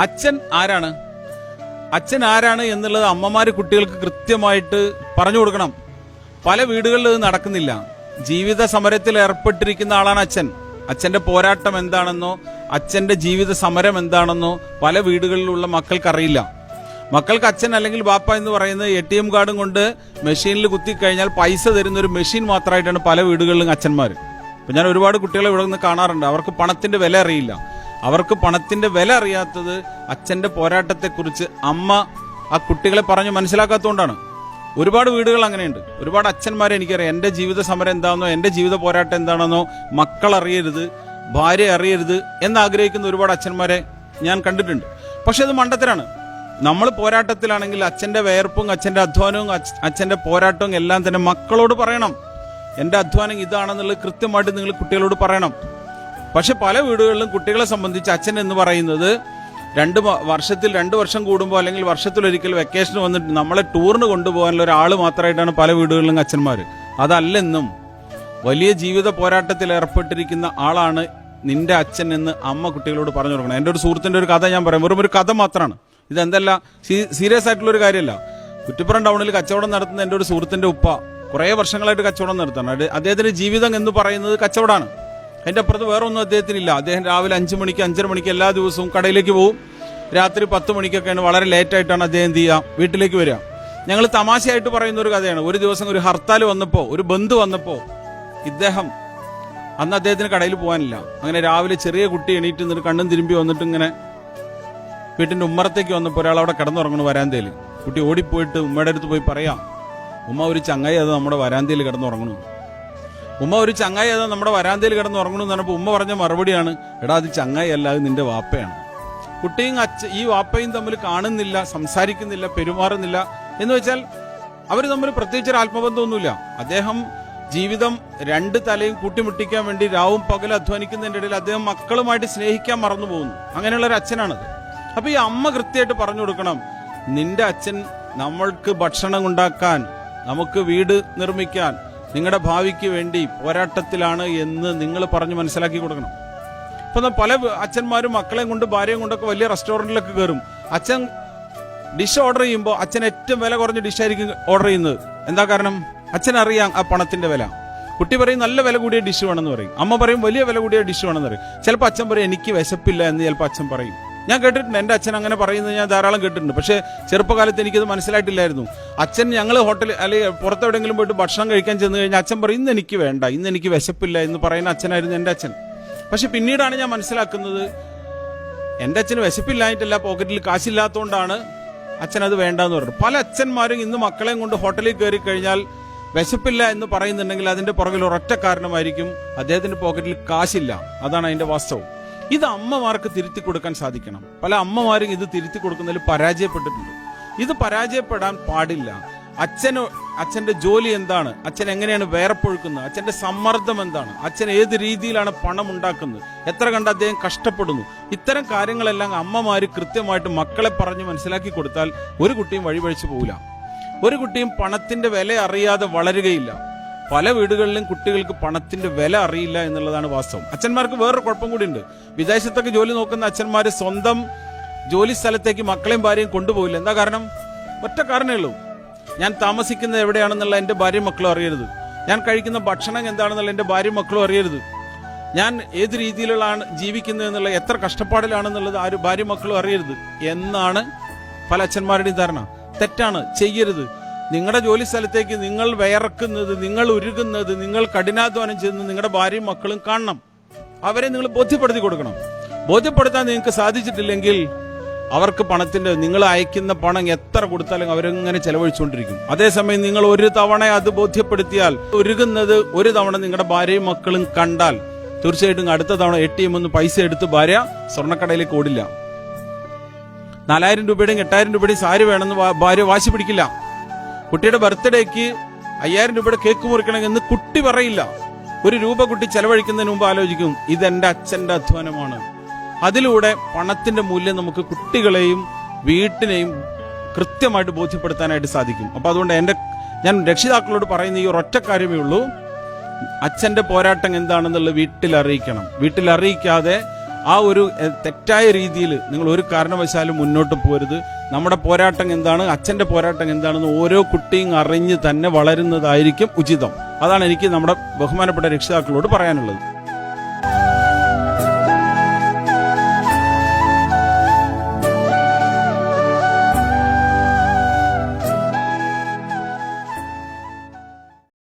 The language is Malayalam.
അച്ഛൻ ആരാണ്? അച്ഛൻ ആരാണ് എന്നുള്ളത് അമ്മമാര് കുട്ടികൾക്ക് കൃത്യമായിട്ട് പറഞ്ഞു കൊടുക്കണം. പല വീടുകളിൽ നടക്കുന്നില്ല. ജീവിത സമരത്തിൽ ഏർപ്പെട്ടിരിക്കുന്ന ആളാണ് അച്ഛൻ. അച്ഛന്റെ പോരാട്ടം എന്താണെന്നോ അച്ഛന്റെ ജീവിത സമരം എന്താണെന്നോ പല വീടുകളിലുള്ള മക്കൾക്കറിയില്ല. മക്കൾക്ക് അച്ഛൻ അല്ലെങ്കിൽ ബാപ്പ എന്ന് പറയുന്നത് എ ടി എം കാർഡും കൊണ്ട് മെഷീനിൽ കുത്തി കഴിഞ്ഞാൽ പൈസ തരുന്ന ഒരു മെഷീൻ മാത്രമായിട്ടാണ് പല വീടുകളിലും അച്ഛന്മാർ ഇപ്പൊ ഞാൻ ഒരുപാട് കുട്ടികളെ ഇവിടെ നിന്ന് കാണാറുണ്ട്. അവർക്ക് പണത്തിന്റെ വില അറിയില്ല. അവർക്ക് പണത്തിന്റെ വില അറിയാത്തത് അച്ഛന്റെ പോരാട്ടത്തെക്കുറിച്ച് അമ്മ ആ കുട്ടികളെ പറഞ്ഞ് മനസ്സിലാക്കാത്തതുകൊണ്ടാണ്. ഒരുപാട് വീടുകൾ അങ്ങനെയുണ്ട്. ഒരുപാട് അച്ഛന്മാരെ എനിക്കറിയാം. എന്റെ ജീവിത സമരം എന്താണെന്നോ എന്റെ ജീവിത പോരാട്ടം എന്താണെന്നോ മക്കൾ അറിയരുത് ഭാര്യ അറിയരുത് എന്നാഗ്രഹിക്കുന്ന ഒരുപാട് അച്ഛന്മാരെ ഞാൻ കണ്ടിട്ടുണ്ട്. പക്ഷെ അത് മണ്ടത്തരാണ്. നമ്മൾ പോരാട്ടത്തിലാണെങ്കിൽ അച്ഛന്റെ വേർപ്പും അച്ഛന്റെ അധ്വാനവും അച്ഛ- അച്ഛന്റെ പോരാട്ടവും എല്ലാം തന്നെ മക്കളോട് പറയണം. എന്റെ അധ്വാനം ഇതാണെന്നുള്ളത് കൃത്യമായിട്ട് നിങ്ങൾ കുട്ടികളോട് പറയണം. പക്ഷെ പല വീടുകളിലും കുട്ടികളെ സംബന്ധിച്ച് അച്ഛൻ എന്ന് പറയുന്നത് രണ്ട് വർഷത്തിൽ രണ്ട് വർഷം കൂടുമ്പോൾ അല്ലെങ്കിൽ വർഷത്തിലൊരിക്കൽ വെക്കേഷൻ വന്നിട്ട് നമ്മളെ ടൂറിന് കൊണ്ടുപോകാനുള്ള ഒരാൾ മാത്രമായിട്ടാണ് പല വീടുകളിലും അച്ഛന്മാർ അതല്ലെന്നും വലിയ ജീവിത പോരാട്ടത്തിൽ ഏർപ്പെട്ടിരിക്കുന്ന ആളാണ് നിന്റെ അച്ഛൻ എന്ന് അമ്മ കുട്ടികളോട് പറഞ്ഞു കൊടുക്കണം. എന്റെ ഒരു സുഹൃത്തിന്റെ ഒരു കഥ ഞാൻ പറയാം. വെറും ഒരു കഥ മാത്രമാണ് ഇതെന്തല്ല സീരിയസ് ആയിട്ടുള്ള ഒരു കാര്യമല്ല. കുറ്റിപ്പുറം ടൗണിൽ കച്ചവടം നടത്തുന്ന എന്റെ ഒരു സുഹൃത്തിന്റെ ഉപ്പ കുറേ വർഷങ്ങളായിട്ട് കച്ചവടം നടത്താണ് അദ്ദേഹത്തിന്റെ ജീവിതം എന്ന് പറയുന്നത് കച്ചവടമാണ്. അതിന്റെ അപ്പുറത്ത് വേറൊന്നും അദ്ദേഹത്തിനില്ല. അദ്ദേഹം രാവിലെ അഞ്ച് മണിക്ക് അഞ്ചര മണിക്ക് എല്ലാ ദിവസവും കടയിലേക്ക് പോകും രാത്രി പത്ത് മണിക്കൊക്കെയാണ് വളരെ ലേറ്റായിട്ടാണ് അദ്ദേഹം എന്ത് ചെയ്യുക വീട്ടിലേക്ക് വരിക. ഞങ്ങൾ തമാശയായിട്ട് പറയുന്ന ഒരു കഥയാണ്. ഒരു ദിവസം ഒരു ഹർത്താൽ വന്നപ്പോൾ ഒരു ബന്ധു വന്നപ്പോൾ ഇദ്ദേഹം അന്ന് അദ്ദേഹത്തിന് കടയിൽ പോകാനില്ല. അങ്ങനെ രാവിലെ ചെറിയ കുട്ടി എണീറ്റ് നിന്ന് കണ്ണും തിരുമ്പി വന്നിട്ട് ഇങ്ങനെ വീട്ടിന്റെ ഉമ്മറത്തേക്ക് വന്നപ്പോൾ ഒരാൾ അവിടെ കിടന്നുറങ്ങണു വരാന്തയിൽ കുട്ടി ഓടിപ്പോയിട്ട് ഉമ്മയുടെ അടുത്ത് പോയി പറയാം ഉമ്മ ഒരു ചങ്ങായി അത് നമ്മുടെ വരാന്തയിൽ കിടന്നുറങ്ങണു ഉമ്മ ഒരു ചങ്ങായി ഏതാ നമ്മുടെ വരാന്തയിൽ കിടന്ന് ഉറങ്ങണമെന്ന് പറഞ്ഞപ്പോൾ ഉമ്മ പറഞ്ഞ മറുപടിയാണ് എടാ അത് ചങ്ങായി അല്ല അത് നിന്റെ വാപ്പയാണ്. കുട്ടിയും അച്ഛ ഈ വാപ്പയും തമ്മിൽ കാണുന്നില്ല സംസാരിക്കുന്നില്ല പെരുമാറുന്നില്ല എന്ന് വെച്ചാൽ അവർ തമ്മിൽ പ്രത്യേകിച്ച് ഒരു ആത്മബന്ധമൊന്നുമില്ല. അദ്ദേഹം ജീവിതം രണ്ട് തലയും കൂട്ടിമുട്ടിക്കാൻ വേണ്ടി രാവും പകൽ അധ്വാനിക്കുന്നതിന്റെ ഇടയിൽ അദ്ദേഹം മക്കളുമായിട്ട് സ്നേഹിക്കാൻ മറന്നു പോകുന്നു. അങ്ങനെയുള്ള ഒരു അച്ഛനാണത്. അപ്പൊ ഈ അമ്മ കൃത്യമായിട്ട് പറഞ്ഞു കൊടുക്കണം നിന്റെ അച്ഛൻ നമ്മൾക്ക് ഭക്ഷണം ഉണ്ടാക്കാൻ നമുക്ക് വീട് നിർമ്മിക്കാൻ നിങ്ങളുടെ ഭാവിക്ക് വേണ്ടി പോരാട്ടത്തിലാണ് എന്ന് നിങ്ങൾ പറഞ്ഞ് മനസ്സിലാക്കി കൊടുക്കണം. ഇപ്പൊ പല അച്ഛന്മാരും മക്കളെയും കൊണ്ട് ഭാര്യയും കൊണ്ടൊക്കെ വലിയ റെസ്റ്റോറന്റിലൊക്കെ കയറും. അച്ഛൻ ഡിഷ് ഓർഡർ ചെയ്യുമ്പോൾ അച്ഛൻ ഏറ്റവും വില കുറഞ്ഞ ഡിഷ് ആയിരിക്കും ഓർഡർ ചെയ്യുന്നത്. എന്താ കാരണം? അച്ഛൻ അറിയാം ആ പണത്തിന്റെ വില. കുട്ടി പറയും നല്ല വില കൂടിയ ഡിഷ് വേണമെന്ന് പറയും. അമ്മ പറയും വലിയ വില കൂടിയ ഡിഷ് വേണമെന്ന് പറയും. ചിലപ്പോൾ അച്ഛൻ പറയും എനിക്ക് വിശപ്പില്ല എന്ന് ചിലപ്പോൾ അച്ഛൻ പറയും. ഞാൻ കേട്ടിട്ടുണ്ട്. എന്റെ അച്ഛൻ അങ്ങനെ പറയുന്നത് ഞാൻ ധാരാളം കേട്ടിട്ടുണ്ട്. പക്ഷേ ചെറുപ്പകാലത്ത് എനിക്കത് മനസ്സിലായിട്ടില്ലായിരുന്നു. അച്ഛൻ ഞങ്ങൾ ഹോട്ടൽ അല്ലെങ്കിൽ പുറത്തെവിടെയെങ്കിലും പോയിട്ട് ഭക്ഷണം കഴിക്കാൻ ചെന്ന് കഴിഞ്ഞാൽ അച്ഛൻ പറയും ഇന്ന് എനിക്ക് വേണ്ട. ഇന്ന് എനിക്ക് വിശപ്പില്ല എന്ന് പറയുന്ന അച്ഛനായിരുന്നു എന്റെ അച്ഛൻ. പക്ഷെ പിന്നീടാണ് ഞാൻ മനസ്സിലാക്കുന്നത് എന്റെ അച്ഛന് വിശപ്പില്ലായിട്ടല്ല പോക്കറ്റിൽ കാശില്ലാത്തതുകൊണ്ടാണ് അച്ഛൻ അത് വേണ്ടെന്ന് പറഞ്ഞു പല അച്ഛന്മാരും ഇന്ന് മക്കളെയും കൊണ്ട് ഹോട്ടലിൽ കയറി കഴിഞ്ഞാൽ വിശപ്പില്ല എന്ന് പറയുന്നുണ്ടെങ്കിൽ അതിന്റെ പുറകിൽ ഒരൊറ്റ കാരണമായിരിക്കും അദ്ദേഹത്തിന്റെ പോക്കറ്റിൽ കാശില്ല. അതാണ് അതിന്റെ വാസ്തവം. ഇത് അമ്മമാർക്ക് തിരുത്തി കൊടുക്കാൻ സാധിക്കണം. പല അമ്മമാരും ഇത് തിരുത്തി കൊടുക്കുന്നതിൽ പരാജയപ്പെട്ടിട്ടുണ്ട്. ഇത് പരാജയപ്പെടാൻ പാടില്ല. അച്ഛന് അച്ഛന്റെ ജോലി എന്താണ്? അച്ഛൻ എങ്ങനെയാണ് വേർപ്പൊഴുക്കുന്നത് അച്ഛന്റെ സമ്മർദ്ദം എന്താണ്? അച്ഛൻ ഏത് രീതിയിലാണ് പണം ഉണ്ടാക്കുന്നത്? എത്ര കണ്ട് അദ്ദേഹം കഷ്ടപ്പെടുന്നു? ഇത്തരം കാര്യങ്ങളെല്ലാം അമ്മമാർ കൃത്യമായിട്ട് മക്കളെ പറഞ്ഞ് മനസ്സിലാക്കി കൊടുത്താൽ ഒരു കുട്ടിയും വഴിപഴിച്ചു പോകില്ല ഒരു കുട്ടിയും പണത്തിന്റെ വില അറിയാതെ വളരുകയില്ല. പല വീടുകളിലും കുട്ടികൾക്ക് പണത്തിന്റെ വില അറിയില്ല എന്നുള്ളതാണ് വാസ്തവം. അച്ഛന്മാർക്ക് വേറൊരു കുഴപ്പം കൂടി ഉണ്ട് വിദേശത്തൊക്കെ ജോലി നോക്കുന്ന അച്ഛന്മാർ സ്വന്തം ജോലി സ്ഥലത്തേക്ക് മക്കളെയും ഭാര്യയും കൊണ്ടുപോകില്ല. എന്താ കാരണം? ഒറ്റ കാരണമേ ഉള്ളൂ. ഞാൻ താമസിക്കുന്നത് എവിടെയാണെന്നുള്ള എന്റെ ഭാര്യയും മക്കളും അറിയരുത്. ഞാൻ കഴിക്കുന്ന ഭക്ഷണം എന്താണെന്നുള്ള എന്റെ ഭാര്യയും മക്കളും അറിയരുത്. ഞാൻ ഏത് രീതിയിലാണ് ജീവിക്കുന്നത് എന്നുള്ള എത്ര കഷ്ടപ്പാടിലാണെന്നുള്ളത് ആരും ഭാര്യ മക്കളും അറിയരുത് എന്നാണ് പല അച്ഛന്മാരുടെയും ധാരണ. തെറ്റാണ്. ചെയ്യരുത്. നിങ്ങളുടെ ജോലി സ്ഥലത്തേക്ക് നിങ്ങൾ വിയർക്കുന്നത് നിങ്ങൾ ഉരുകുന്നത് നിങ്ങൾ കഠിനാധ്വാനം ചെയ്യുന്നത് നിങ്ങളുടെ ഭാര്യയും മക്കളും കാണണം. അവരെ നിങ്ങൾ ബോധ്യപ്പെടുത്തി കൊടുക്കണം. ബോധ്യപ്പെടുത്താൻ നിങ്ങൾക്ക് സാധിച്ചിട്ടില്ലെങ്കിൽ അവർക്ക് പണത്തിന്റെ നിങ്ങൾ അയക്കുന്ന പണം എത്ര കൊടുത്താലും അവരങ്ങനെ ചെലവഴിച്ചുകൊണ്ടിരിക്കും. അതേസമയം നിങ്ങൾ ഒരു തവണ അത് ബോധ്യപ്പെടുത്തിയാൽ ഉരുകുന്നത് ഒരു തവണ നിങ്ങളുടെ ഭാര്യയും മക്കളും കണ്ടാൽ തീർച്ചയായിട്ടും അടുത്ത തവണ എ ടി എം ഒന്ന് പൈസ എടുത്ത് ഭാര്യ സ്വർണക്കടയിലേക്ക് ഓടില്ല. നാലായിരം രൂപയുടെയും എട്ടായിരം രൂപയുടെയും സാരി വേണമെന്ന് ഭാര്യ വാശി പിടിക്കില്ല. കുട്ടിയുടെ ബർത്ത്ഡേക്ക് അയ്യായിരം രൂപയുടെ കേക്ക് മുറിക്കണമെന്ന് കുട്ടി പറയില്ല. ഒരു രൂപ കുട്ടി ചെലവഴിക്കുന്നതിന് മുമ്പ് ആലോചിക്കും ഇതെന്റെ അച്ഛന്റെ അധ്വാനമാണ്. അതിലൂടെ പണത്തിന്റെ മൂല്യം നമുക്ക് കുട്ടികളെയും വീട്ടിനെയും കൃത്യമായിട്ട് ബോധ്യപ്പെടുത്താനായിട്ട് സാധിക്കും. അപ്പൊ അതുകൊണ്ട് എന്റെ ഞാൻ രക്ഷിതാക്കളോട് പറയുന്ന ഈ ഒരൊറ്റ കാര്യമേ ഉള്ളൂ. അച്ഛന്റെ പോരാട്ടം എന്താണെന്നുള്ളത് വീട്ടിൽ അറിയിക്കണം. വീട്ടിൽ അറിയിക്കാതെ ആ ഒരു തെറ്റായ രീതിയിൽ നിങ്ങൾ ഒരു കാരണവശാലും മുന്നോട്ട് പോരുത്. നമ്മുടെ പോരാട്ടം എന്താണ്? അച്ഛന്റെ പോരാട്ടം എന്താണെന്ന് ഓരോ കുട്ടിയും അറിഞ്ഞ് തന്നെ വളരുന്നതായിരിക്കും ഉചിതം. അതാണ് എനിക്ക് നമ്മുടെ ബഹുമാനപ്പെട്ട രക്ഷിതാക്കളോട് പറയാനുള്ളത്.